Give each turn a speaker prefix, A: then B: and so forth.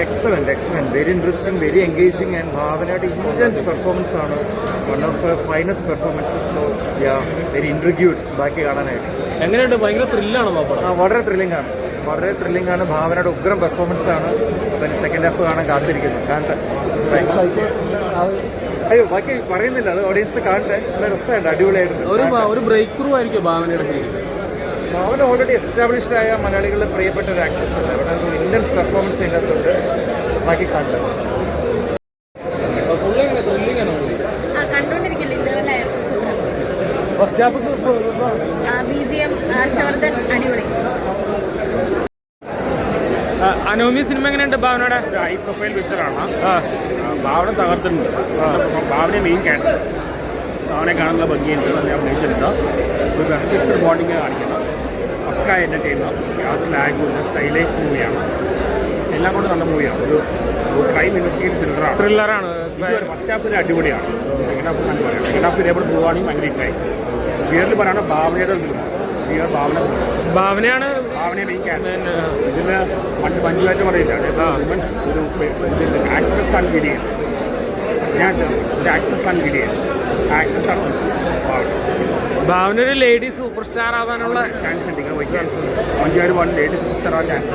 A: Excellent excellent very interesting very engaging and ഭാവനയുടെ intense performance ആണ്. One of finest performances so yeah very intrigued ബാക്കി കാണാനായിട്ട്.
B: എങ്ങനെയുണ്ട്? ഭയങ്കര ത്രില്ലാണ് ആ
A: വളരെ ത്രില്ലിംഗ് ആണ്. വളരെ ത്രില്ലിംഗ് ആണ് ഭാവനയുടെ ഉഗ്രം പെർഫോമൻസ് ആണ്. അപ്പം സെക്കൻഡ് ഹാഫ് കാണാൻ കാത്തിരിക്കുന്നു. കാണട്ടെ. അയ്യോ ബാക്കി പറയുന്നില്ല. അത് ഓഡിയൻസ് കാണട്ടെ. നല്ല രസമുണ്ട്. അടിപൊളിയായിട്ട്.
B: ഒരു ഒരു ബ്രേക്ക് ത്രൂ ആയിരിക്കും ഭാവനയുടെ ശരിക്കും
A: ഓൾറെഡി എസ്റ്റാബ്ലിഷ്ഡ് ആയ മലയാളികളുടെ പ്രിയപ്പെട്ട ഒരു ആക്ട്രസ് ആണ്. അവിടെ ഒരു ഇന്റൻസ് പെർഫോമൻസ് ഇതിനകത്തുണ്ട്. ബാക്കി
C: കണ്ടത്
B: ഫസ്റ്റ് ഹാഫ് അനോമി സിനിമ എങ്ങനെയുണ്ട് ഭാവനയുടെ?
D: ഒരു ഹൈ പ്രൊഫൈൽ പിക്ചറാണ് ഭാവന തകർത്തിട്ടുണ്ട്. ഭാവന മെയിൻ ക്യാരക്ടർ ഭാവനെ കാണുന്ന ഭംഗിയുണ്ട്. നല്ല അഭിനയിച്ചിട്ടുണ്ട്. ഒരു ബോണ്ടിങ് കാണിക്കണം പക്ക എന്റർടൈനർ യാതൊരു ലാഗും ഇല്ല സ്റ്റൈലൈസ് മൂവിയാണ് എല്ലാം കൊണ്ട് നല്ല മൂവിയാണ് ഒരു ക്രൈം ഇൻവെസ്റ്റിഗേറ്റ് ത്രില്ലറാണ്
B: ത്രില്ലറാണ്
D: ഫസ്റ്റ് ഹാഫ് ഒരു അടിപൊളിയാണ്. സെക്കൻഡ് ഹാഫ് നല്ല പറയാം സെക്കൻഡ് ഹാഫ് ഇതേപോലെ പോവുകയാണെങ്കിൽ ഭയങ്കര ഇട്ടായി ബിയറിൽ പറയുന്നത് ഭാവനയുടെ ക്ലിയർ ഭാവന
B: ഭാവനയാണ്
D: ഭാവനയെ മെയിൻ ക്യാരക്ടർ ഇതിന് പണ്ട് മഞ്ജുവായിട്ട് പറയുന്നതാണ് ഒരു ആക്ട്രസ് ആണ് ഗിരിയാണ് ഞാൻ ഒരു ആക്ട്രസ് ആണ് ഗിരിയാണ് ആക്ട്രസ് ആണ്. ഭാവന
B: ഒരു ലേഡി സൂപ്പർ സ്റ്റാർ ആവാനുള്ള
D: ചാൻസ് ഉണ്ട്. അഞ്ചാറ് വൺ ലേഡീസ് സൂപ്പർ സ്റ്റാർ ആവാൻ ചാൻസ്